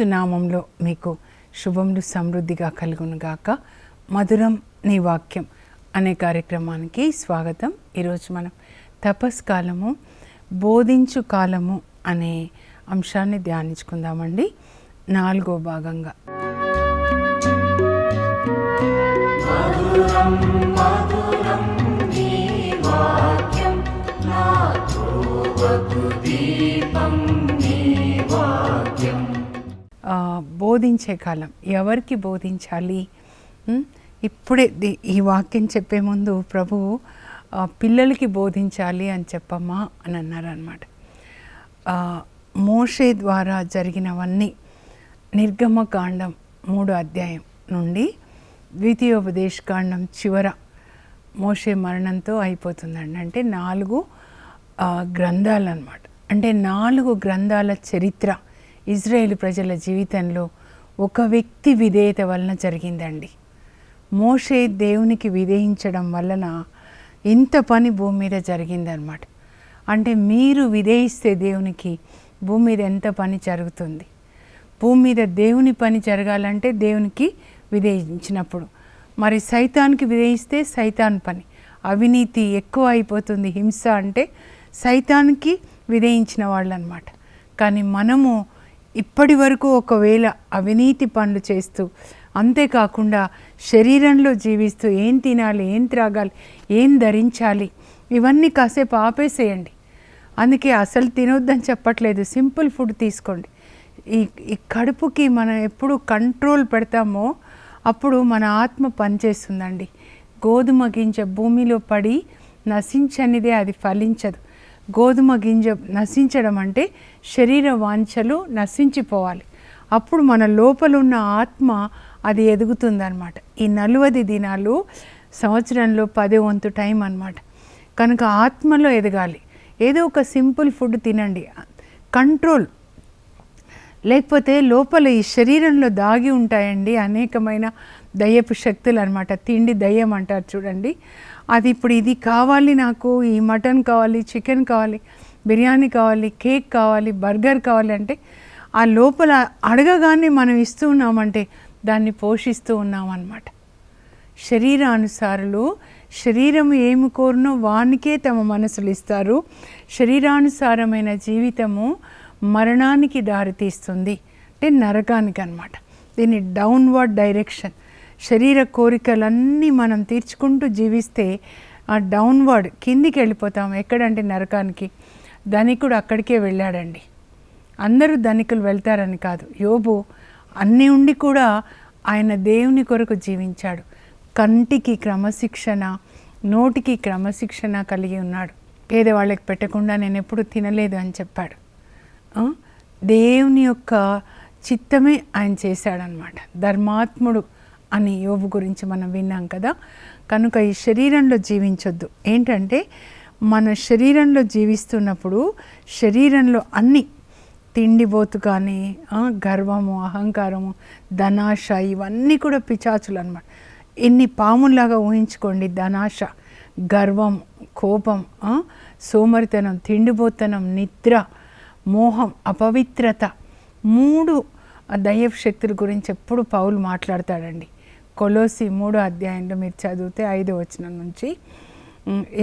ఏసునామంలో మీకు శుభములు సమృద్ధిగా కలుగునుగాక. మధురం నీ వాక్యం అనే కార్యక్రమానికి స్వాగతం. ఈరోజు మనం తపస్కాలము బోధించు కాలము అనే అంశాన్ని ధ్యానించుకుందామండి. నాలుగో భాగంగా. దీపం. బోధించే కాలం. ఎవరికి బోధించాలి? ఇప్పుడే ఈ వాక్యం చెప్పే ముందు ప్రభువు పిల్లలకి బోధించాలి అని చెప్పమ్మా అని అన్నారనమాట మోషే ద్వారా జరిగినవన్నీ నిర్గమకాండం మూడు అధ్యాయం నుండి ద్వితీయోపదేశకాండం చివర మోషే మరణంతో అయిపోతుందండి. అంటే నాలుగు గ్రంథాలు అనమాట అంటే నాలుగు గ్రంథాల చరిత్ర ఇజ్రాయేల్ ప్రజల జీవితంలో ఒక వ్యక్తి విధేయత వలన జరిగిందండి. మోషే దేవునికి విధేయించడం వలన ఇంత పని భూమి మీద జరిగిందనమాట అంటే మీరు విధేయిస్తే దేవునికి భూమి మీద ఎంత పని జరుగుతుంది? భూమి మీద దేవుని పని జరగాలంటే దేవునికి విధేయించినప్పుడు. మరి సైతానికి విధేయిస్తే సైతాన్ పని. అవినీతి ఎక్కువ అయిపోతుంది హింస అంటే సైతానికి విధేయించిన వాళ్ళు అనమాట కానీ మనము ఇప్పటి వరకు ఒకవేళ అవినీతి పనులు చేస్తూ అంతేకాకుండా శరీరంలో జీవిస్తూ ఏం తినాలి ఏం త్రాగాలి ఏం ధరించాలి ఇవన్నీ కాసేపు ఆపేసేయండి. అందుకే అసలు తినొద్దని చెప్పట్లేదు. సింపుల్ ఫుడ్ తీసుకోండి. ఈ ఈ కడుపుకి మనం ఎప్పుడు కంట్రోల్ పెడతామో అప్పుడు మన ఆత్మ పనిచేస్తుందండి. గోధుమ గింజ భూమిలో పడి నశించనిదే అది ఫలించదు. గోధుమ గింజ నశించడం అంటే శరీర వాంఛలు నశించిపోవాలి. అప్పుడు మన లోపల ఉన్న ఆత్మ అది ఎదుగుతుందన్నమాట. ఈ నలువది దినాలు సంవత్సరంలో పదే వంతు టైం అన్నమాట. కనుక ఆత్మలో ఎదగాలి. ఏదో ఒక సింపుల్ ఫుడ్ తినండి. కంట్రోల్. లేకపోతే లోపల ఈ శరీరంలో దాగి ఉంటాయండి అనేకమైన దయ్యపు శక్తులు అనమాట తిండి దయ్యం అంటారు చూడండి. అది ఇప్పుడు ఇది కావాలి నాకు ఈ మటన్ కావాలి చికెన్ కావాలి బిర్యానీ కావాలి కేక్ కావాలి బర్గర్ కావాలి అంటే ఆ లోపల అడగగానే మనం ఇస్తూ ఉన్నామంటే దాన్ని పోషిస్తూ ఉన్నామన్నమాట. శరీరానుసారులు శరీరం ఏమి కోరునో వానికే తమ మనసులు ఇస్తారు. శరీరానుసారమైన జీవితము మరణానికి దారితీస్తుంది. అంటే నరకానికి అనమాట దీన్ని డౌన్వర్డ్ డైరెక్షన్ శరీర కోరికలన్నీ మనం తీర్చుకుంటూ జీవిస్తే ఆ డౌన్వర్డ్ కిందికి వెళ్ళిపోతాం. ఎక్కడంటే నరకానికి. ధనికుడు అక్కడికే వెళ్ళాడండి. అందరూ ధనికులు వెళ్తారని కాదు. యోబు అన్నీ ఉండి కూడా ఆయన దేవుని కొరకు జీవించాడు. కంటికి క్రమశిక్షణ నోటికి క్రమశిక్షణ కలిగి ఉన్నాడు. పేదవాళ్ళకి పెట్టకుండా నేను ఎప్పుడు తినలేదు అని చెప్పాడు. దేవుని యొక్క చిత్తమే ఆయన చేశాడనమాట ధర్మాత్ముడు అని యోబు గురించి మనం విన్నాం కదా. కనుక ఈ శరీరంలో జీవించొద్దు. ఏంటంటే మన శరీరంలో జీవిస్తున్నప్పుడు శరీరంలో అన్ని తిండిబోతు కానీ గర్వము అహంకారము ధనాశ ఇవన్నీ కూడా పిచాచులు అనమాట ఎన్ని పాముల్లాగా ఊహించుకోండి ధనాశ గర్వం కోపం సోమరితనం తిండిబోతనం నిద్ర మోహం అపవిత్రత మూడు దయ్యపు శక్తుల గురించి ఎప్పుడు పౌలు మాట్లాడతాడండి. కొలోసి మూడో అధ్యాయంలో మీరు చదివితే ఐదో వచనం నుంచి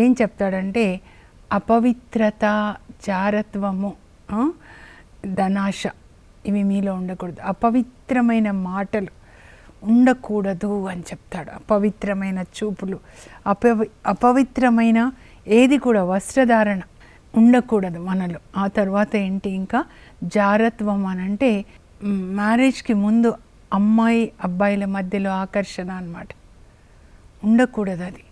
ఏం చెప్తాడంటే అపవిత్రత జారత్వము ధనాశ ఇవి మీలో ఉండకూడదు. అపవిత్రమైన మాటలు ఉండకూడదు అని చెప్తాడు. అపవిత్రమైన చూపులు అపవి అపవిత్రమైన ఏది కూడా వస్త్రధారణ ఉండకూడదు మనలో. ఆ తర్వాత ఏంటి ఇంకా? జారత్వం అని అంటే మ్యారేజ్కి ముందు అమ్మాయి అబ్బాయిల మధ్యలో ఆకర్షణ అన్నమాట. ఉండకూడదు అది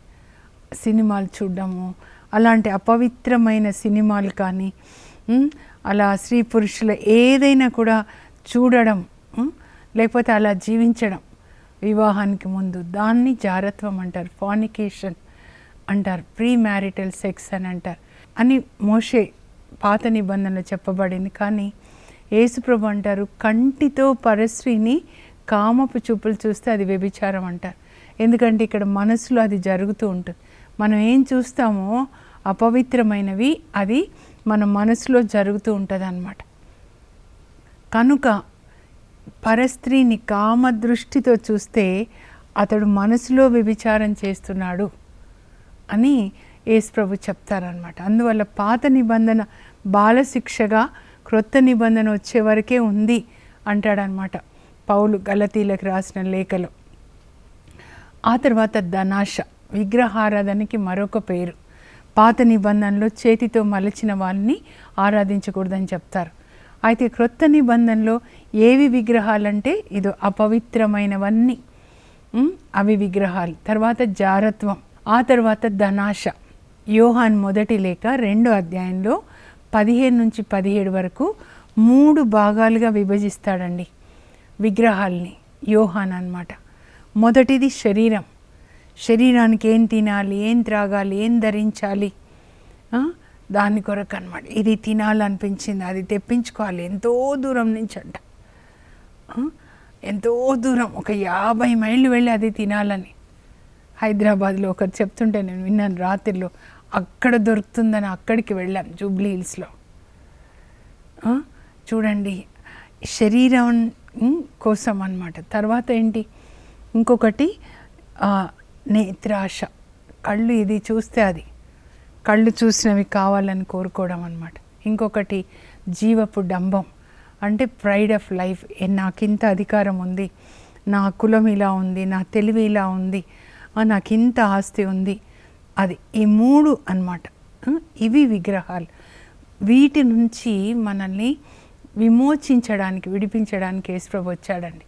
సినిమాలు చూడడము అలాంటి అపవిత్రమైన సినిమాలు కానీ అలా స్త్రీ పురుషుల ఏదైనా కూడా చూడడం లేకపోతే అలా జీవించడం వివాహానికి ముందు దాన్ని జారత్వం అంటారు ఫానికేషన్ అంటారు ప్రీ మ్యారిటల్ సెక్స్ అని అంటారు. అని మోషే పాత నిబంధనలు చెప్పబడింది. కానీ యేసుప్రభు అంటారు కంటితో పరశ్రీని కామపు చూపులు చూస్తే అది వ్యభిచారం అంటారు. ఎందుకంటే ఇక్కడ మనసులో అది జరుగుతూ ఉంటుంది. మనం ఏం చూస్తామో అపవిత్రమైనవి అది మన మనసులో జరుగుతూ ఉంటుంది అన్నమాట కనుక పరస్త్రీని కామ దృష్టితో చూస్తే అతడు మనసులో వ్యభిచారం చేస్తున్నాడు అని యేసు ప్రభు చెప్తారనమాట అందువల్ల పాత నిబంధన బాలశిక్షగా క్రొత్త నిబంధన వచ్చే వరకే ఉంది అంటాడనమాట పౌలు గలతీలకు రాసిన లేఖలో. ఆ తర్వాత ధనాశ విగ్రహారాధనకి మరొక పేరు. పాత నిబంధనలో చేతితో మలచిన వాళ్ళని ఆరాధించకూడదని చెప్తారు. అయితే క్రొత్త నిబంధనలో ఏవి విగ్రహాలంటే ఇదో అపవిత్రమైనవన్నీ. అవి విగ్రహాలు. తర్వాత జారత్వం ఆ తర్వాత ధనాశ. యోహాన్ మొదటి లేఖ రెండో అధ్యాయంలో పదిహేను నుంచి పదిహేడు వరకు మూడు భాగాలుగా విభజిస్తాడండి విగ్రహాల్ని యోహాన్ అన్నమాట మొదటిది శరీరం. శరీరానికి ఏం తినాలి ఏం త్రాగాలి ఏం ధరించాలి? దాని కొరకు అనమాట ఇది తినాలనిపించింది అది తెప్పించుకోవాలి. ఎంతో దూరం నుంచి అంట ఎంతో దూరం ఒక యాభై మైళ్ళు వెళ్ళి అది తినాలని. హైదరాబాద్లో ఒకరు చెప్తుంటే నేను విన్నాను రాత్రిలో అక్కడ దొరుకుతుందని అక్కడికి వెళ్ళాం జూబ్లీ హిల్స్లో. చూడండి శరీరం కోసం అన్నమాట. తర్వాత ఏంటి? ఇంకొకటి నేత్రాశ. కళ్ళు ఇది చూస్తే అది. కళ్ళు చూసినవి కావాలని కోరుకోవడం అన్నమాట. ఇంకొకటి జీవపు డంబం. అంటే ప్రైడ్ ఆఫ్ లైఫ్. నాకింత అధికారం ఉంది. నా కులం ఇలా ఉంది నా తెలివి ఇలా ఉంది. నాకింత ఆస్తి ఉంది. అది ఈ మూడు అన్నమాట. ఇవి విగ్రహాలు. వీటి నుంచి మనల్ని విమోచించడానికి విడిపించడానికి యేసుప్రభు వచ్చాడండి.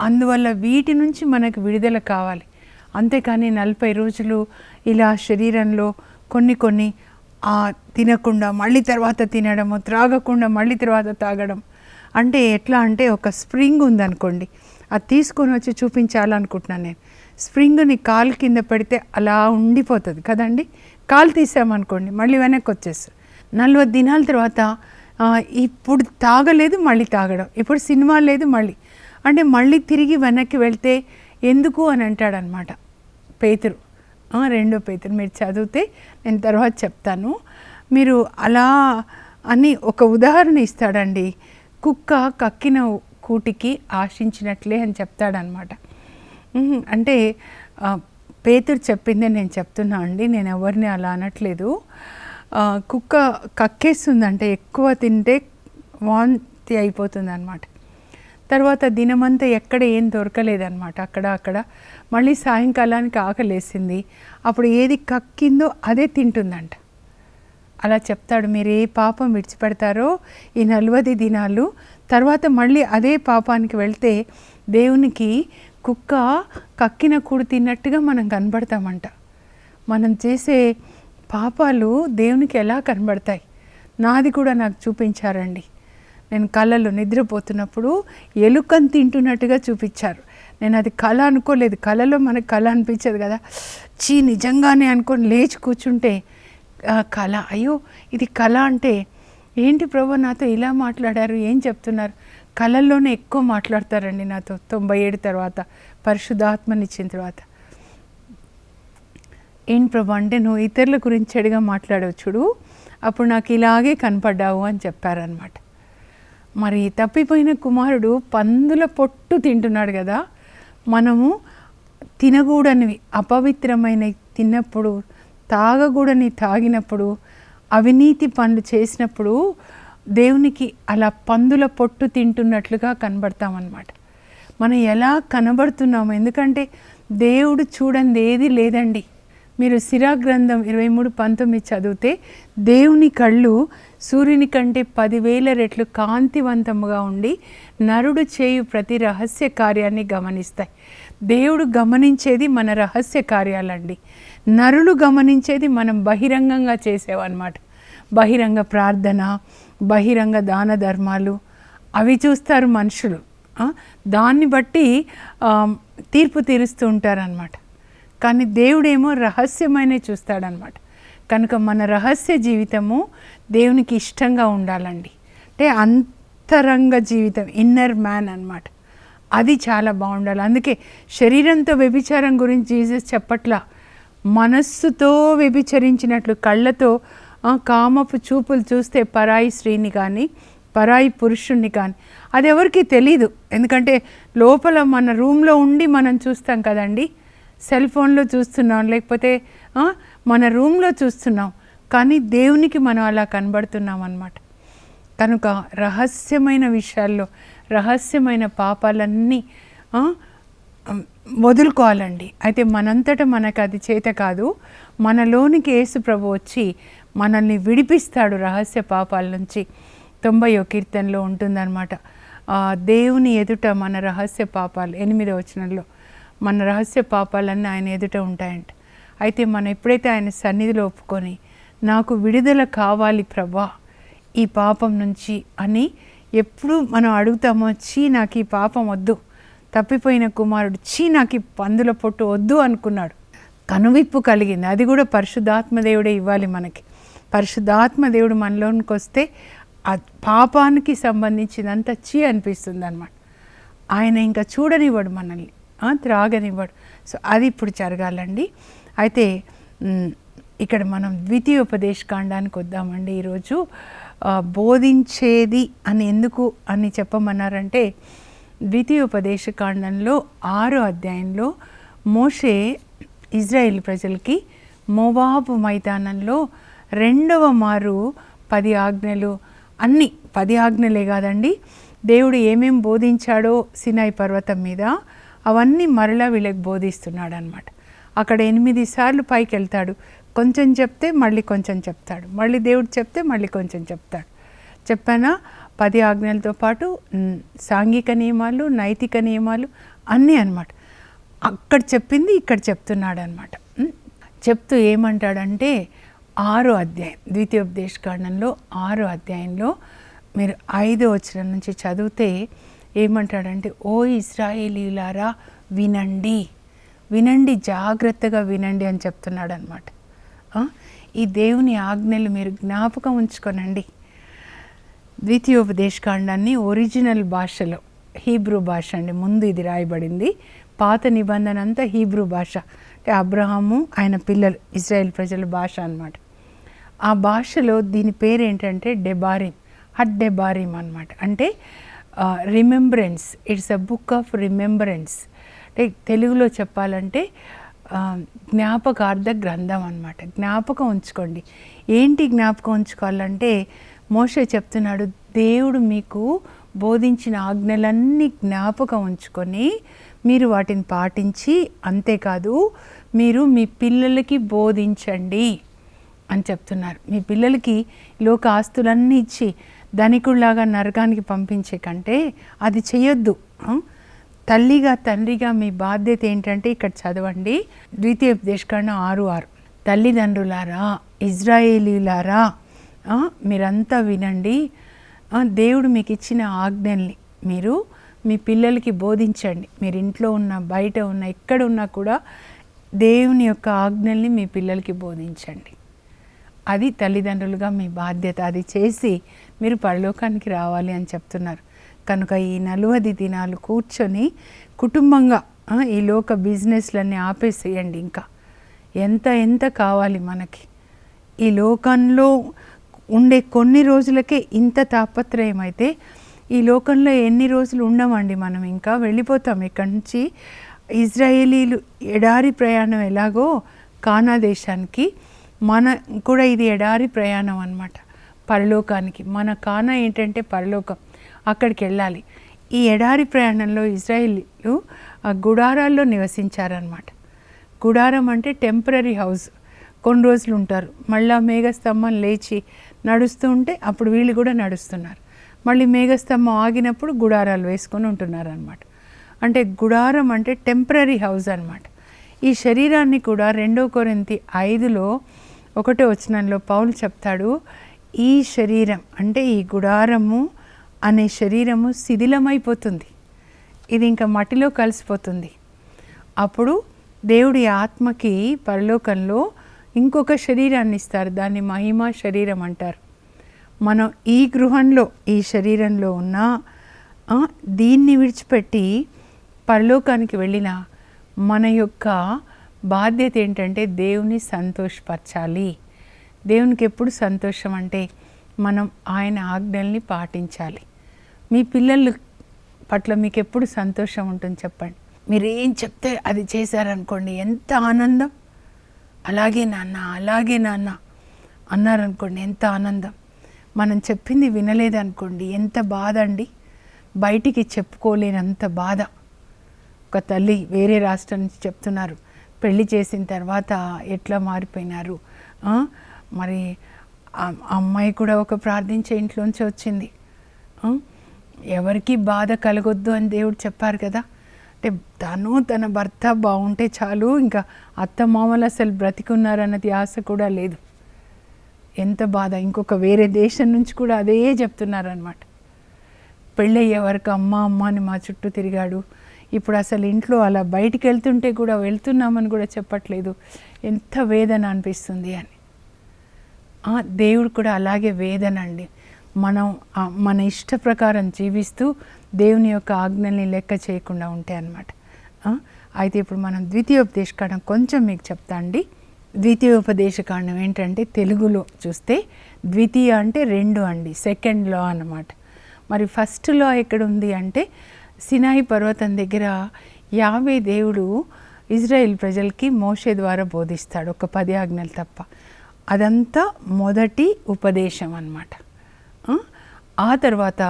అందువల్ల వీటి నుంచి మనకు విడుదల కావాలి. అంతేకాని నలభై రోజులు ఇలా శరీరంలో కొన్ని కొన్ని తినకుండా మళ్ళీ తర్వాత తినడము త్రాగకుండా మళ్ళీ తర్వాత తాగడం. అంటే ఎట్లా అంటే ఒక స్ప్రింగ్ ఉందనుకోండి. అది తీసుకొని వచ్చి చూపించాలనుకుంటున్నాను నేను. స్ప్రింగ్ని కాలు కింద పెడితే అలా ఉండిపోతుంది కదండి? కాలు తీసామనుకోండి మళ్ళీ వెనక్కి వచ్చేస్తుంది. నలభై దినాల తర్వాత ఇప్పుడు తాగలేదు మళ్ళీ తాగడం. ఇప్పుడు సినిమా లేదు మళ్ళీ. అంటే మళ్ళీ తిరిగి వెనక్కి వెళ్తే ఎందుకు అని అంటాడనమాట పేతురు. రెండో పేతురు మీరు చదివితే నేను తర్వాత చెప్తాను. మీరు అలా అని ఒక ఉదాహరణ ఇస్తాడండి. కుక్క కక్కిన కూటికి ఆశించినట్లే అని చెప్తాడనమాట. అంటే పేతురు చెప్పిందే నేను చెప్తున్నా అండి నేను ఎవరిని అలా అనట్లేదు. కుక్క కక్కేస్తుందంటే ఎక్కువ తింటే వాంతి అయిపోతుంది అనమాట తర్వాత దినమంతా ఎక్కడ ఏం దొరకలేదన్నమాట అక్కడ అక్కడ. మళ్ళీ సాయంకాలానికి ఆకలేసింది. అప్పుడు ఏది కక్కిందో అదే తింటుందంట. అలా చెప్తాడు మీరు ఏ పాపం విడిచిపెడతారో ఈ నలవది దినాలు. తర్వాత మళ్ళీ అదే పాపానికి వెళ్తే దేవునికి కుక్క కక్కిన కూడు తిన్నట్టుగా మనం కనబడతామంట. మనం చేసే పాపాలు దేవునికి ఎలా కనబడతాయి? నాది కూడా నాకు చూపించారండి. నేను కళ్ళలో నిద్రపోతున్నప్పుడు ఎలుకని తింటున్నట్టుగా చూపించారు. నేను అది కళ అనుకోలేదు. కళలో మనకు కళ అనిపించదు కదా. చీ నిజంగానే అనుకొని లేచి కూర్చుంటే కళ. అయ్యో ఇది కళ అంటే ఏంటి ప్రభు నాతో ఇలా మాట్లాడారు ఏం చెప్తున్నారు? కళల్లోనే ఎక్కువ మాట్లాడతారండి నాతో తొంభై ఏడు తర్వాత పరిశుద్ధాత్మనిచ్చిన తర్వాత. ఏం ప్రభు అంటే నువ్వు ఇతరుల గురించి చెడుగా మాట్లాడవు చూడు అప్పుడు నాకు ఇలాగే కనపడ్డావు అని చెప్పారనమాట మరి తప్పిపోయిన కుమారుడు పందుల పొట్టు తింటున్నాడు కదా మనము తినకూడనివి అపవిత్రమైన తిన్నప్పుడు తాగకూడని తాగినప్పుడు అవినీతి పనులు చేసినప్పుడు దేవునికి అలా పందుల పొట్టు తింటున్నట్లుగా కనబడతామన్నమాట. మనం ఎలా కనబడుతున్నాము ఎందుకంటే దేవుడు చూడండి ఏది లేదండి. మీరు సిరా గ్రంథం ఇరవై మూడు పంతొమ్మిది చదివితే దేవుని కళ్ళు సూర్యుని కంటే పదివేల రెట్లు కాంతివంతముగా ఉండి నరుడు చేయు ప్రతి రహస్య కార్యాన్ని గమనిస్తాయి. దేవుడు గమనించేది మన రహస్య కార్యాలండి. నరులు గమనించేది మనం బహిరంగంగా చేసేవన్నమాట. బహిరంగ ప్రార్థన బహిరంగ దాన ధర్మాలు అవి చూస్తారు మనుషులు. దాన్ని బట్టి తీర్పు తీరుస్తూ ఉంటారనమాట కానీ దేవుడేమో రహస్యమైన చూస్తాడనమాట కనుక మన రహస్య జీవితము దేవునికి ఇష్టంగా ఉండాలండి. అంటే అంతరంగ జీవితం ఇన్నర్ మ్యాన్ అన్నమాట. అది చాలా బాగుండాలి. అందుకే శరీరంతో వ్యభిచారం గురించి జీసస్ చెప్పట్లా. మనస్సుతో వ్యభిచరించినట్లు కళ్ళతో కామపు చూపులు చూస్తే పరాయి స్త్రీని కానీ పరాయి పురుషుణ్ణి కానీ అది ఎవరికి తెలీదు. ఎందుకంటే లోపల మన రూమ్లో ఉండి మనం చూస్తాం కదండి. సెల్ ఫోన్లో చూస్తున్నాం లేకపోతే మన రూమ్లో చూస్తున్నాం. కానీ దేవునికి మనం అలా కనబడుతున్నాం అన్నమాట. కనుక రహస్యమైన విషయాల్లో రహస్యమైన పాపాలన్నీ వదులుకోవాలండి. అయితే మనంతట మనకు అది చేత కాదు. మనలోనికి యేసు ప్రభు వచ్చి మనల్ని విడిపిస్తాడు రహస్య పాపాల నుంచి. తొంభయో కీర్తనలో ఉంటుందన్నమాట. ఆ, దేవుని ఎదుట మన రహస్య పాపాలు ఎనిమిదో వచనంలో మన రహస్య పాపాలన్నీ ఆయన ఎదుట ఉంటాయంట. అయితే మనం ఎప్పుడైతే ఆయన సన్నిధిలో ఒప్పుకొని నాకు విడుదల కావాలి ప్రభా ఈ పాపం నుంచి అని ఎప్పుడు మనం అడుగుతామో చీ నాకు ఈ పాపం వద్దు. తప్పిపోయిన కుమారుడు చీ నాకు పందుల పొట్టు వద్దు అనుకున్నాడు. కనువిప్పు కలిగింది. అది కూడా పరిశుద్ధాత్మదేవుడే ఇవ్వాలి మనకి. పరిశుద్ధాత్మదేవుడు మనలోనికి వస్తే ఆ పాపానికి సంబంధించినంత చీ అనిపిస్తుంది అనమాట ఆయన ఇంకా చూడనివ్వడు మనల్ని. త్రాగనివ్వడు. సో అది ఇప్పుడు జరగాలండి. అయితే ఇక్కడ మనం ద్వితీయోపదేశ కాండానికి వద్దామండి ఈరోజు. బోధించేది అని ఎందుకు అని చెప్పమన్నారంటే ద్వితీయోపదేశ కాండంలో ఆరో అధ్యాయంలో మోషే ఇజ్రాయేల్ ప్రజలకి మోవాబు మైదానంలో రెండవ మారు పది ఆజ్ఞలు. అన్ని పది ఆజ్ఞలే కాదండి. దేవుడు ఏమేం బోధించాడో సినాయి పర్వతం మీద అవన్నీ మరలా వీళ్ళకి బోధిస్తున్నాడు అనమాట అక్కడ ఎనిమిది సార్లు పైకి వెళ్తాడు కొంచెం చెప్తే మళ్ళీ కొంచెం చెప్తాడు. మళ్ళీ దేవుడు చెప్తే మళ్ళీ కొంచెం చెప్తాడు. చెప్పానా? పది ఆజ్ఞలతో పాటు సాంఘిక నియమాలు నైతిక నియమాలు అన్నీ అనమాట అక్కడ చెప్పింది ఇక్కడ చెప్తున్నాడు అనమాట చెప్తూ ఏమంటాడంటే ఆరో అధ్యాయం ద్వితీయోపదేశ కాండంలో ఆరో అధ్యాయంలో మీరు ఐదో వచ్చిన నుంచి చదివితే ఏమంటాడంటే ఓ ఇస్రాయేలీలారా వినండి. వినండి జాగ్రత్తగా వినండి అని చెప్తున్నాడు అనమాట ఈ దేవుని ఆజ్ఞలు మీరు జ్ఞాపకం ఉంచుకోనండి. ద్వితీయోపదేశకాండాన్ని ఒరిజినల్ భాషలో హీబ్రూ భాష అండి ముందు ఇది రాయబడింది. పాత నిబంధన అంతా హీబ్రూ భాష. అంటే అబ్రహాము ఆయన పిల్లలు ఇజ్రాయెల్ ప్రజల భాష అన్నమాట. ఆ భాషలో దీని పేరు ఏంటంటే డెబారిమ్ హట్ డెబారిమ్ అనమాట అంటే remembrance it's a book of remembrance అంటే తెలుగులో చెప్పాలంటే జ్ఞాపకార్థ గ్రంథం అనమాట జ్ఞాపకం ఉంచుకోండి. ఏంటి జ్ఞాపకం ఉంచుకోవాలంటే మోషే చెప్తున్నాడు దేవుడు మీకు బోధించిన ఆజ్ఞలన్నీ జ్ఞాపకం ఉంచుకొని మీరు వాటిని పాటించి అంతేకాదు మీరు మీ పిల్లలకి బోధించండి అని చెప్తున్నారు. మీ పిల్లలకి లోక ఆస్తులన్నీ ఇచ్చి ధనికుల్లాగా నరకానికి పంపించే కంటే అది చేయొద్దు తల్లిగా తండ్రిగా మీ బాధ్యత ఏంటంటే ఇక్కడ చదవండి. ద్వితీయ దేశకాండ ఆరు ఆరు. తల్లిదండ్రులారా ఇజ్రాయేలీలారా మీరంతా వినండి. దేవుడు మీకు ఇచ్చిన ఆజ్ఞల్ని మీరు మీ పిల్లలకి బోధించండి. మీరు ఇంట్లో ఉన్న బయట ఉన్న ఎక్కడ ఉన్నా కూడా దేవుని యొక్క ఆజ్ఞల్ని మీ పిల్లలకి బోధించండి. అది తల్లిదండ్రులుగా మీ బాధ్యత. అది చేసి మీరు పరలోకానికి రావాలి అని చెప్తున్నారు. కనుక ఈ నలువది దినాలు కూర్చొని కుటుంబంగా ఈ లోక బిజినెస్లన్నీ ఆపేసేయండి ఇంకా. ఎంత ఎంత కావాలి మనకి? ఈ లోకంలో ఉండే కొన్ని రోజులకే ఇంత తాపత్రయం అయితే ఈ లోకంలో ఎన్ని రోజులు ఉండమండి మనం ఇంకా వెళ్ళిపోతాం. ఇక్కడి నుంచి ఇజ్రాయేలీలు ఎడారి ప్రయాణం ఎలాగో కానా దేశానికి మన కూడా ఇది ఎడారి ప్రయాణం అన్నమాట పరలోకానికి. మన కానా ఏంటంటే పరలోకం అక్కడికి వెళ్ళాలి. ఈ ఎడారి ప్రయాణంలో ఇజ్రాయిలు ఆ గుడారాల్లో నివసించారనమాట గుడారం అంటే టెంపరీ హౌస్. కొన్ని రోజులు ఉంటారు. మళ్ళా మేఘస్తంభం లేచి నడుస్తూ ఉంటే అప్పుడు వీళ్ళు కూడా నడుస్తున్నారు. మళ్ళీ మేఘస్తంభం ఆగినప్పుడు గుడారాలు వేసుకొని ఉంటున్నారు అనమాట అంటే గుడారం అంటే టెంపరీ హౌస్ అన్నమాట. ఈ శరీరాన్ని కూడా రెండో కొరింతి ఐదులో ఒకటో వచనంలో పౌలు చెప్తాడు ఈ శరీరం అంటే ఈ గుడారము అనే శరీరము శిథిలమైపోతుంది. ఇది ఇంకా మట్టిలో కలిసిపోతుంది. అప్పుడు దేవుడి ఆత్మకి పరలోకంలో ఇంకొక శరీరాన్ని ఇస్తారు. దాన్ని మహిమ శరీరం అంటారు. మనం ఈ గృహంలో ఈ శరీరంలో ఉన్న దీన్ని విడిచిపెట్టి పరలోకానికి వెళ్ళిన మన యొక్క బాధ్యత ఏంటంటే దేవుని సంతోషపరచాలి. దేవునికి ఎప్పుడు సంతోషం అంటే మనం ఆయన ఆజ్ఞల్ని పాటించాలి. మీ పిల్లలు పట్ల మీకు ఎప్పుడు సంతోషం ఉంటుంది చెప్పండి. మీరు ఏం చెప్తే అది చేశారనుకోండి ఎంత ఆనందం. అలాగే నాన్న అలాగే నాన్న అన్నారనుకోండి ఎంత ఆనందం. మనం చెప్పింది వినలేదనుకోండి ఎంత బాధ అండి బయటికి చెప్పుకోలేనంత బాధ. ఒక తల్లి వేరే రాష్ట్రం నుంచి చెప్తున్నారు పెళ్ళి చేసిన తర్వాత ఎట్లా మారిపోయినారు? మరి అమ్మాయి కూడా ఒక ప్రార్థించే ఇంట్లోంచి వచ్చింది. ఎవరికి బాధ కలగొద్దు అని దేవుడు చెప్పారు కదా. అంటే తను తన భర్త బాగుంటే చాలు ఇంకా అత్త మామలు అసలు బ్రతికున్నారన్నది ఆశ కూడా లేదు. ఎంత బాధ. ఇంకొక వేరే దేశం నుంచి కూడా అదే చెప్తున్నారనమాట పెళ్ళయ్యే వరకు అమ్మ అమ్మ అని మా చుట్టూ తిరిగాడు. ఇప్పుడు అసలు ఇంట్లో అలా బయటికి వెళ్తుంటే కూడా వెళ్తున్నామని కూడా చెప్పట్లేదు. ఎంత వేదన అనిపిస్తుంది అని. దేవుడు కూడా అలాగే వేదన అండి. మనం మన ఇష్ట ప్రకారం జీవిస్తూ దేవుని యొక్క ఆజ్ఞల్ని లెక్క చేయకుండా ఉంటే అన్నమాట. అయితే ఇప్పుడు మనం ద్వితీయోపదేశకాండం కొంచెం మీకు చెప్తా అండి. ద్వితీయోపదేశకాండం ఏంటంటే తెలుగులో చూస్తే ద్వితీయ అంటే రెండు అండి సెకండ్ లా అనమాట మరి ఫస్ట్ లా ఎక్కడ ఉంది అంటే సినాయి పర్వతం దగ్గర యావే దేవుడు ఇజ్రాయెల్ ప్రజలకి మోషే ద్వారా బోధిస్తాడు ఒక పది ఆజ్ఞలు తప్ప. అదంతా మొదటి ఉపదేశం అన్నమాట. ఆ? తర్వాత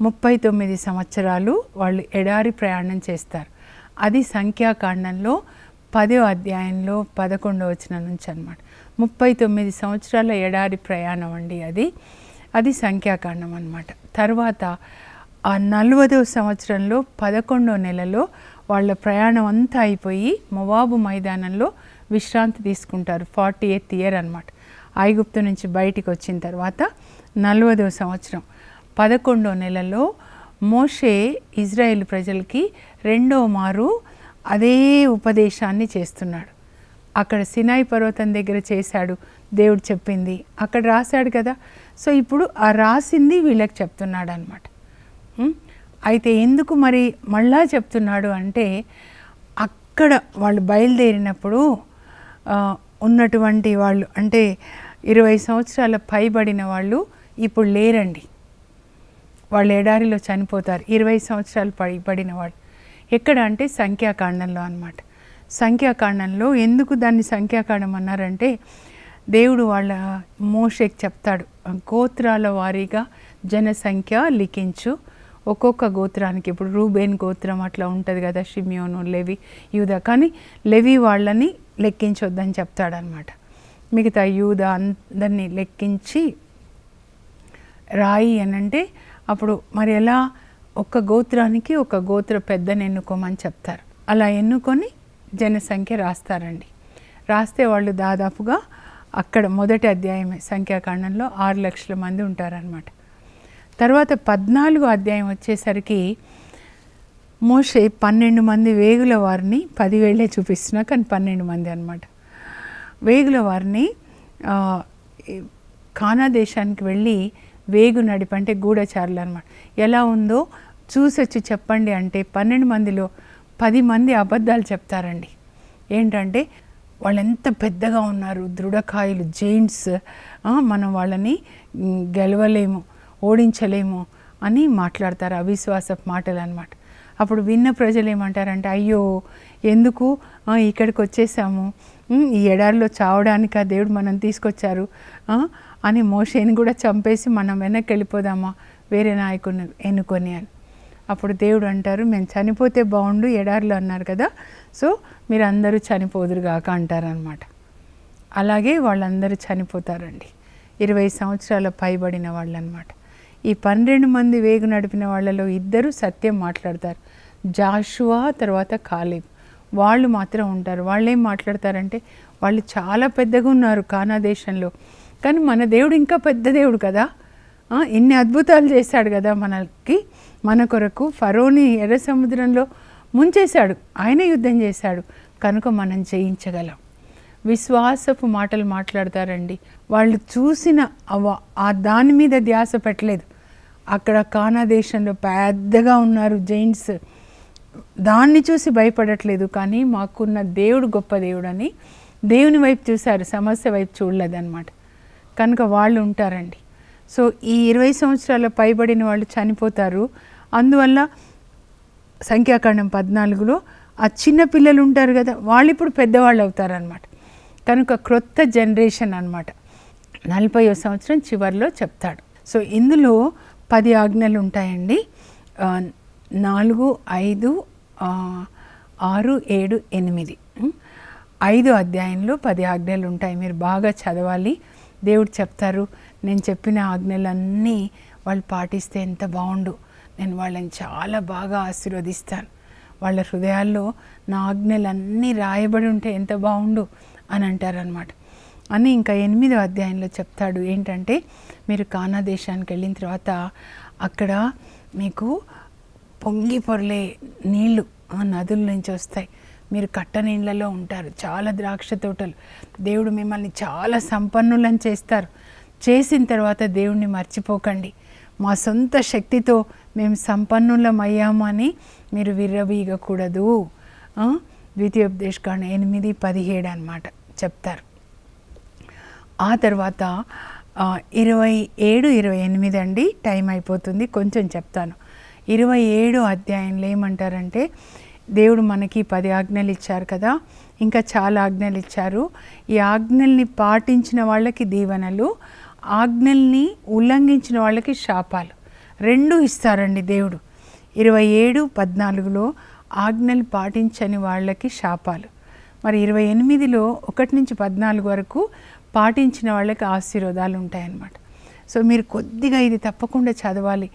ముప్పై తొమ్మిది సంవత్సరాలు వాళ్ళు ఎడారి ప్రయాణం చేస్తారు. అది సంఖ్యాకాండంలో పదో అధ్యాయంలో పదకొండో వచనం నుంచి అనమాట ముప్పై తొమ్మిది సంవత్సరాల ఎడారి ప్రయాణం అండి అది. అది సంఖ్యాకాండం అనమాట తర్వాత ఆ నలభదో సంవత్సరంలో పదకొండో నెలలో వాళ్ళ ప్రయాణం అంతా అయిపోయి మొవాబు మైదానంలో విశ్రాంతి తీసుకుంటారు ఫార్టీ ఎయిత్ ఇయర్ అనమాట ఐగుప్తు నుంచి బయటికి వచ్చిన తర్వాత నలభదో సంవత్సరం. పదకొండో నెలలో మోషే ఇజ్రాయేల్ ప్రజలకి రెండో మారు అదే ఉపదేశాన్ని చేస్తున్నాడు. అక్కడ సినాయి పర్వతం దగ్గర చేశాడు. దేవుడు చెప్పింది. అక్కడ రాశాడు కదా. సో ఇప్పుడు ఆ రాసింది వీళ్ళకి చెప్తున్నాడు అనమాట అయితే ఎందుకు మరి మళ్ళా చెప్తున్నాడు అంటే అక్కడ వాళ్ళు బయలుదేరినప్పుడు ఉన్నటువంటి వాళ్ళు అంటే ఇరవై సంవత్సరాల పైబడిన వాళ్ళు ఇప్పుడు లేరండి. వాళ్ళు ఎడారిలో చనిపోతారు. ఇరవై సంవత్సరాలు పడి పడిన వాళ్ళు. ఎక్కడ అంటే సంఖ్యాకాండంలో అన్నమాట. సంఖ్యాకాండంలో ఎందుకు దాన్ని సంఖ్యాకాండం అన్నారంటే దేవుడు వాళ్ళ మోషేకి చెప్తాడు. గోత్రాల వారీగా జనసంఖ్య లిఖించు. ఒక్కొక్క గోత్రానికి ఇప్పుడు రూబేన్ గోత్రం అట్లా ఉంటుంది కదా షిమియోను లెవి యూదా. కానీ లెవి వాళ్ళని లెక్కించొద్దని చెప్తాడనమాట మిగతా యూద అందరినీ లెక్కించి రాయి అని అంటే అప్పుడు మరి ఎలా ఒక్క గోత్రానికి ఒక గోత్ర పెద్దని ఎన్నుకోమని చెప్తారు. అలా ఎన్నుకొని జనసంఖ్య రాస్తారండి. రాస్తే వాళ్ళు దాదాపుగా అక్కడ మొదటి అధ్యాయమే సంఖ్యాకాండంలో ఆరు లక్షల మంది ఉంటారనమాట తర్వాత పద్నాలుగు అధ్యాయం వచ్చేసరికి మోషే పన్నెండు మంది వేగుల వారిని పదివేలే చూపిస్తున్నా కానీ పన్నెండు మంది అనమాట వేగుల వారిని కానా దేశానికి వెళ్ళి వేగు నడిపి అంటే గూఢచారులు అనమాట ఎలా ఉందో చూసొచ్చి చెప్పండి అంటే పన్నెండు మందిలో పది మంది అబద్ధాలు చెప్తారండి. ఏంటంటే వాళ్ళు ఎంత పెద్దగా ఉన్నారు దృఢకాయలు జెయింట్స్ మనం వాళ్ళని గెలవలేము ఓడించలేము అని మాట్లాడతారు అవిశ్వాస మాటలు అనమాట అప్పుడు విన్న ప్రజలు ఏమంటారంటే అయ్యో ఎందుకు? ఇక్కడికి వచ్చేసాము ఈ ఎడారిలో చావడానికి ఆ దేవుడు మనం తీసుకొచ్చారు? అని మోషేని కూడా చంపేసి మనం వెనక్కి వెళ్ళిపోదామా వేరే నాయకుని ఎన్నుకొని అని. అప్పుడు దేవుడు అంటారు మేము చనిపోతే బాగుండు ఎడారిలో అన్నారు కదా. సో మీరు అందరూ చనిపోదురుగాక అంటారనమాట అలాగే వాళ్ళందరూ చనిపోతారండి. ఇరవై సంవత్సరాల పైబడిన వాళ్ళు అనమాట ఈ పన్నెండు మంది వేగు నడిపిన వాళ్ళలో ఇద్దరు సత్యం మాట్లాడతారు. జాషువా తర్వాత కాలేబ్. వాళ్ళు మాత్రం ఉంటారు. వాళ్ళు ఏం మాట్లాడతారంటే వాళ్ళు చాలా పెద్దగా ఉన్నారు కానా దేశంలో. కానీ మన దేవుడు ఇంకా పెద్ద దేవుడు కదా. ఎన్ని ఇన్ని అద్భుతాలు చేశాడు కదా మనకి మన కొరకు ఫరోని ఎర్ర సముద్రంలో ముంచేశాడు. ఆయన యుద్ధం చేశాడు. కనుక మనం జయించగలం. విశ్వాసపు మాటలు మాట్లాడతారండి. వాళ్ళు చూసిన అవ- ఆ దాని మీద ధ్యాస పెట్టలేదు. అక్కడ కానా దేశంలో పెద్దగా ఉన్నారు జైంట్స్ దాన్ని చూసి భయపడట్లేదు కానీ మాకున్న దేవుడు గొప్ప దేవుడు అని దేవుని వైపు చూశారు సమస్య వైపు చూడలేదన్నమాట. కనుక వాళ్ళు ఉంటారండి. సో ఈ ఇరవై సంవత్సరాల పైబడిన వాళ్ళు చనిపోతారు. అందువల్ల సంఖ్యాకాండం పద్నాలుగులో ఆ చిన్న పిల్లలు ఉంటారు కదా వాళ్ళు ఇప్పుడు పెద్దవాళ్ళు అవుతారనమాట కనుక క్రొత్త జనరేషన్ అన్నమాట. నలభై సంవత్సరం చివరిలో చెప్తాడు. సో ఇందులో పది ఆజ్ఞలు ఉంటాయండి. నాలుగు ఐదు ఆరు ఏడు ఎనిమిది. ఐదు అధ్యాయంలో పది ఆజ్ఞలు ఉంటాయి. మీరు బాగా చదవాలి. దేవుడు చెప్తారు నేను చెప్పిన ఆజ్ఞలన్నీ వాళ్ళు పాటిస్తే ఎంత బాగుండు. నేను వాళ్ళని చాలా బాగా ఆశీర్వదిస్తాను. వాళ్ళ హృదయాల్లో నా ఆజ్ఞలన్నీ రాయబడి ఉంటే ఎంత బాగుండు అని అంటారనమాట అని ఇంకా ఎనిమిదో అధ్యాయంలో చెప్తాడు ఏంటంటే మీరు కానా దేశానికి వెళ్ళిన తర్వాత అక్కడ మీకు పొంగి పొరలే నీళ్ళు నదుల నుంచి వస్తాయి. మీరు కట్ట నీళ్ళలో ఉంటారు. చాలా ద్రాక్ష తోటలు. దేవుడు మిమ్మల్ని చాలా సంపన్నులను చేస్తారు. చేసిన తర్వాత దేవుణ్ణి మర్చిపోకండి. మా సొంత శక్తితో మేము సంపన్నులం మీరు విర్రవీయకూడదు ఆ? ద్వితీయోపదేశకాండ ఎనిమిది పదిహేడు అనమాట చెప్తారు. ఆ తర్వాత ఇరవై ఏడు ఇరవై ఎనిమిది అండి. టైం అయిపోతుంది. కొంచెం చెప్తాను. ఇరవై ఏడు అధ్యాయంలో ఏమంటారంటే దేవుడు మనకి పది ఆజ్ఞలు ఇచ్చారు కదా. ఇంకా చాలా ఆజ్ఞలు ఇచ్చారు. ఈ ఆజ్ఞల్ని పాటించిన వాళ్ళకి దీవెనలు ఆజ్ఞల్ని ఉల్లంఘించిన వాళ్ళకి శాపాలు. రెండు ఇస్తారండి దేవుడు. ఇరవై ఏడు పద్నాలుగులో ఆజ్ఞలు పాటించని వాళ్ళకి శాపాలు. మరి ఇరవై ఎనిమిదిలో ఒకటి నుంచి పద్నాలుగు వరకు పాటించిన వాళ్ళకి ఆశీర్వాదాలు ఉంటాయన్నమాట. సో మీరు కొద్దిగా ఇది తప్పకుండా చదవాలి.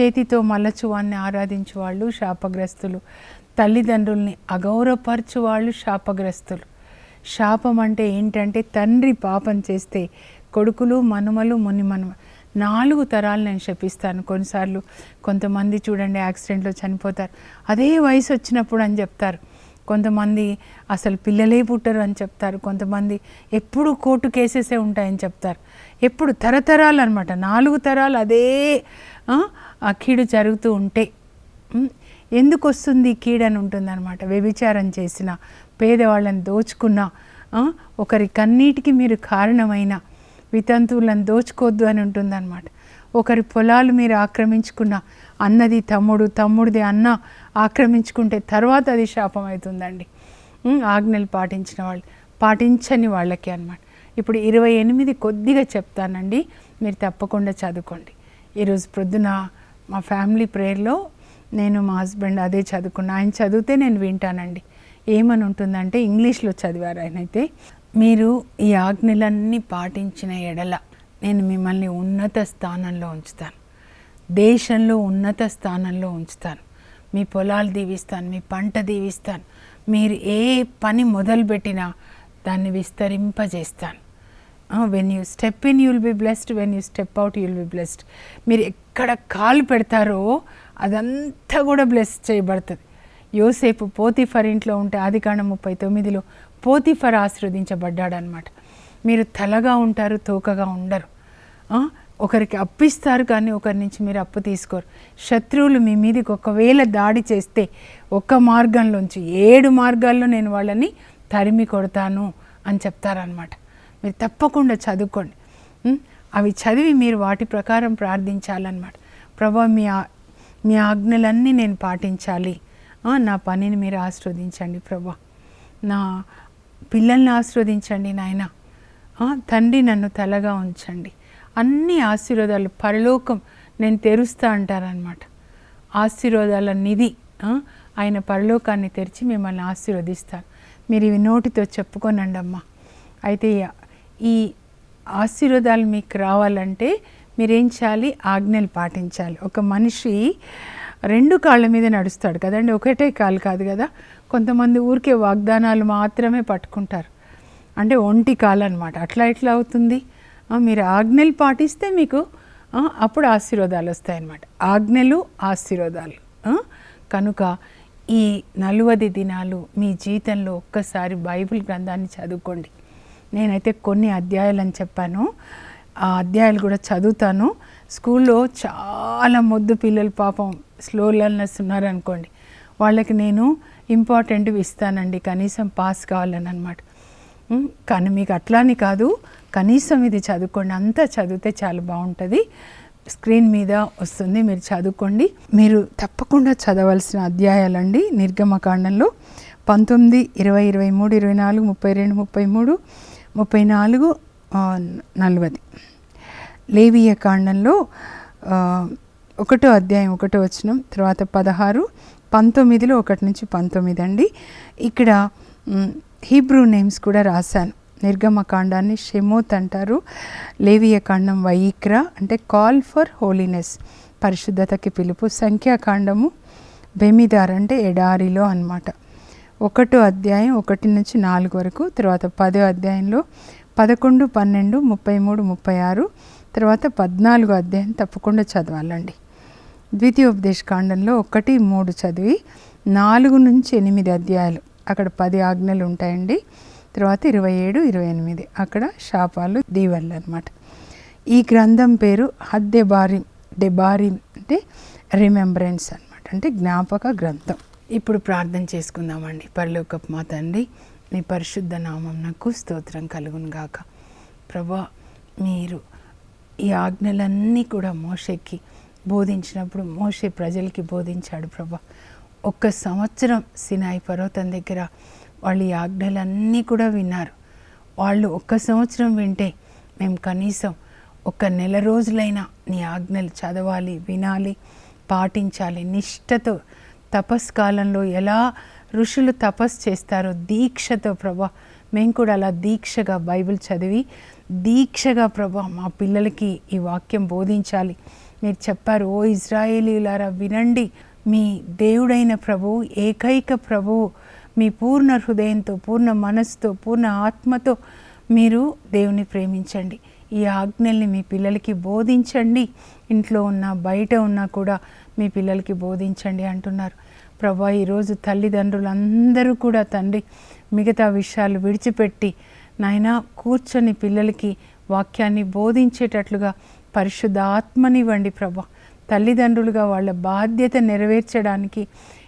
చేతితో మల్లచువాన్ని ఆరాధించు వాళ్ళు శాపగ్రస్తులు. తల్లిదండ్రుల్ని అగౌరవపరచు వాళ్ళు శాపగ్రస్తులు. శాపం అంటే ఏంటంటే తండ్రి పాపం చేస్తే కొడుకులు మనుమలు ముని మనుమ నాలుగు తరాలు నేను శపిస్తాను. కొన్నిసార్లు కొంతమంది చూడండి యాక్సిడెంట్లో చనిపోతారు. అదే వయసు వచ్చినప్పుడు అని చెప్తారు. కొంతమంది అసలు పిల్లలే పుట్టరు అని చెప్తారు. కొంతమంది ఎప్పుడు కోర్టు కేసెసే ఉంటాయని చెప్తారు. ఎప్పుడు తరతరాలు అనమాట నాలుగు తరాలు అదే ఆ, కీడు జరుగుతూ ఉంటే. ఎందుకు వస్తుంది కీడని ఉంటుందన్నమాట. వ్యభిచారం చేసిన పేదవాళ్ళని దోచుకున్న ఒకరి కన్నీటికి మీరు కారణమైన వితంతువులను దోచుకోవద్దు అని ఉంటుందన్నమాట. ఒకరి పొలాలు మీరు ఆక్రమించుకున్న అన్నది తమ్ముడు తమ్ముడిది అన్న ఆక్రమించుకుంటే తర్వాత అది శాపం అవుతుందండి. ఆజ్ఞలు పాటించిన వాళ్ళు పాటించని వాళ్ళకి అనమాట ఇప్పుడు ఇరవై ఎనిమిది కొద్దిగా చెప్తానండి మీరు తప్పకుండా చదువుకోండి. ఈరోజు ప్రొద్దున మా ఫ్యామిలీ ప్రేయర్లో నేను మా హస్బెండ్ అదే చదువుకున్నా. ఆయన చదివితే నేను వింటానండి. ఏమని ఉంటుందంటే ఇంగ్లీష్లో చదివారు ఆయన అయితే మీరు ఈ ఆజ్ఞలన్నీ పాటించిన ఎడల నేను మిమ్మల్ని ఉన్నత స్థానంలో ఉంచుతాను. దేశంలో ఉన్నత స్థానంలో ఉంచుతాను. మీ పొలాలు దీవిస్తాను మీ పంట దీవిస్తాను. మీరు ఏ పని మొదలుపెట్టినా దాన్ని విస్తరింపజేస్తాను. When you step in you'll be blessed when you step out you'll be blessed మీరు ఎక్కడ కాలు పెడతారో అదంతా కూడా బ్లెస్ చేయబడుతుంది. యోసేపు పోతిఫర్ ఇంట్లో ఉంటే ఆదికాండం ముప్పై తొమ్మిదిలో పోతిఫర్ ఆశీర్వదించబడ్డాడనమాట మీరు తలగా ఉంటారు తోకగా ఉండరు. ఒకరికి అప్పిస్తారు కానీ ఒకరి నుంచి మీరు అప్పు తీసుకోరు. శత్రువులు మీ మీదకి ఒకవేళ దాడి చేస్తే ఒక్క మార్గంలోంచి ఏడు మార్గాల్లో నేను వాళ్ళని తరిమి కొడతాను అని చెప్తారనమాట మీరు తప్పకుండా చదువుకోండి. అవి చదివి మీరు వాటి ప్రకారం ప్రార్థించాలన్నమాట. ప్రభా మీ మీ ఆజ్ఞలన్నీ నేను పాటించాలి. నా పనిని మీరు ఆస్వాదించండి ప్రభా. నా పిల్లల్ని ఆస్వాదించండి నాయన. తండ్రి నన్ను తలగా ఉంచండి. అన్ని ఆశీర్వాదాలు పరలోకం నేను తెరుస్తా అంటారనమాట ఆశీర్వాదాల నిధి ఆయన పరలోకాన్ని తెరిచి మిమ్మల్ని ఆశీర్వదిస్తారు. మీరు ఇవి నోటితో చెప్పుకోనండి అమ్మా అయితే ఈ- ఈ ఆశీర్వాదాలు మీకు రావాలంటే మీరేం చేయాలి? ఆజ్ఞలు పాటించాలి. ఒక మనిషి రెండు కాళ్ళ మీద నడుస్తాడు కదండి. ఒకటే కాలు కాదు కదా. కొంతమంది ఊరికే వాగ్దానాలు మాత్రమే పట్టుకుంటారు. అంటే ఒంటి కాలు అనమాట అట్లా ఎట్లా అవుతుంది? మీరు ఆజ్ఞలు పాటిస్తే మీకు అప్పుడు ఆశీర్వాదాలు వస్తాయన్నమాట. ఆజ్ఞలు ఆశీర్వాదాలు. కనుక ఈ నలువది దినాలు మీ జీవితంలో ఒక్కసారి బైబిల్ గ్రంథాన్ని చదువుకోండి. నేనైతే కొన్ని అధ్యాయాలని చెప్పాను. ఆ అధ్యాయాలు కూడా చదువుతాను. స్కూల్లో చాలా మొద్దు పిల్లలు పాపం స్లో లర్నర్స్ ఉన్నారనుకోండి వాళ్ళకి నేను ఇంపార్టెంట్వి ఇస్తానండి కనీసం పాస్ కావాలని అనమాట కానీ మీకు అట్లాని కాదు కనీసం ఇది చదువుకోండి అంతా చదివితే చాలా బాగుంటుంది. స్క్రీన్ మీద వస్తుంది మీరు చదువుకోండి. మీరు తప్పకుండా చదవాల్సిన అధ్యాయాలండి నిర్గమకాండంలో. పంతొమ్మిది ఇరవై ఇరవై మూడు ఇరవై నాలుగు ముప్పై రెండు ముప్పై మూడు ముప్పై నాలుగు నలభై లేవీయ కాండంలో ఒకటో అధ్యాయం ఒకటో వచనం తర్వాత పదహారు పంతొమ్మిదిలో ఒకటి నుంచి పంతొమ్మిది అండి. ఇక్కడ హీబ్రూ నేమ్స్ కూడా రాశాను. నిర్గమకాండాన్ని షెమోత్ అంటారు. లేవియ కాండం వైక్ర అంటే కాల్ ఫర్ హోలీనెస్ పరిశుద్ధతకి పిలుపు. సంఖ్యాకాండము బెమిదార్ అంటే ఎడారిలో అన్నమాట. ఒకటో అధ్యాయం ఒకటి నుంచి నాలుగు వరకు తర్వాత పదో అధ్యాయంలో పదకొండు పన్నెండు ముప్పై మూడు ముప్పై ఆరు తర్వాత పద్నాలుగు అధ్యాయం తప్పకుండా చదవాలండి. ద్వితీయోపదేశ కాండంలో ఒకటి మూడు చదివి నాలుగు నుంచి ఎనిమిది అధ్యాయాలు. అక్కడ పది ఆజ్ఞలు ఉంటాయండి. తర్వాత ఇరవై ఏడు ఇరవై ఎనిమిది. అక్కడ శాపాలు దీవెళ్ళు అనమాట ఈ గ్రంథం పేరు హద్దెబారిం డెబారిం అంటే రిమెంబరెన్స్ అనమాట అంటే జ్ఞాపక గ్రంథం. ఇప్పుడు ప్రార్థన చేసుకుందామండి. పరలోకపు మా తండ్రి మీ పరిశుద్ధ నామం నాకు స్తోత్రం కలుగును గాక. ప్రభా మీరు ఈ ఆజ్ఞలన్నీ కూడా మోషేకి బోధించినప్పుడు మోషే ప్రజలకి బోధించాడు ప్రభా. ఒక్క సంవత్సరం సినాయి పర్వతం దగ్గర వాళ్ళు ఈ ఆజ్ఞలన్నీ కూడా విన్నారు. వాళ్ళు ఒక్క సంవత్సరం వింటే మేము కనీసం ఒక నెల రోజులైనా నీ ఆజ్ఞలు చదవాలి వినాలి పాటించాలి. నిష్ఠతో తపస్కాలంలో ఎలా ఋషులు తపస్సు చేస్తారో. దీక్షతో ప్రభా మేము కూడా అలా దీక్షగా బైబిల్ చదివి దీక్షగా ప్రభా మా పిల్లలకి ఈ వాక్యం బోధించాలి. మీరు చెప్పారు ఓ ఇజ్రాయేలీలారా వినండి. మీ దేవుడైన ప్రభువు ఏకైక ప్రభువు మీ పూర్ణ హృదయంతో పూర్ణ మనస్సుతో పూర్ణ ఆత్మతో మీరు దేవుని ప్రేమించండి. ఈ ఆజ్ఞల్ని మీ పిల్లలకి బోధించండి. ఇంట్లో ఉన్న బయట ఉన్నా కూడా మీ పిల్లలకి బోధించండి అంటున్నారు. ప్రభా ఈరోజు తల్లిదండ్రులందరూ కూడా తండ్రి మిగతా విషయాలు విడిచిపెట్టి నాయన కూర్చొని పిల్లలకి వాక్యాన్ని బోధించేటట్లుగా పరిశుద్ధ ఆత్మనివ్వండి ప్రభా. తల్లిదండ్రులుగా వాళ్ళ బాధ్యత నెరవేర్చడానికి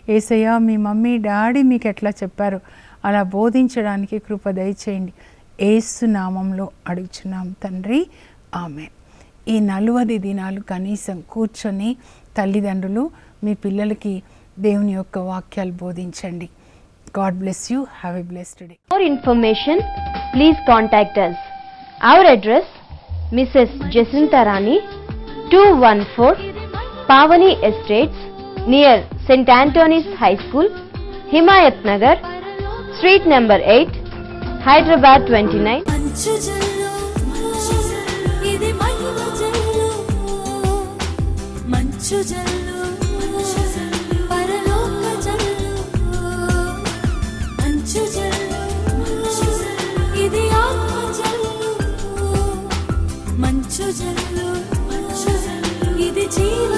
ఏసయ్య మీ మమ్మీ డాడీ మీకు ఎట్లా చెప్పారు అలా బోధించడానికి కృప దయచేయండి. ఏసు నామంలో అడుగుచున్నాం తండ్రి. ఆమె ఈ నలువది దినాలు కనీసం కూర్చొని తల్లిదండ్రులు మీ పిల్లలకి దేవుని యొక్క వాక్యాలు బోధించండి God bless you have a blessed day For information, please contact us. Our address, Mrs. Jacinta Rani, 214 Pavani Estates, near St. Anthony's High School, Himayat Nagar, Street number 8, Hyderabad 29. మంచు జల్లు ఇది మహిమ జల్లు మంచు జల్లు ఇది జీవ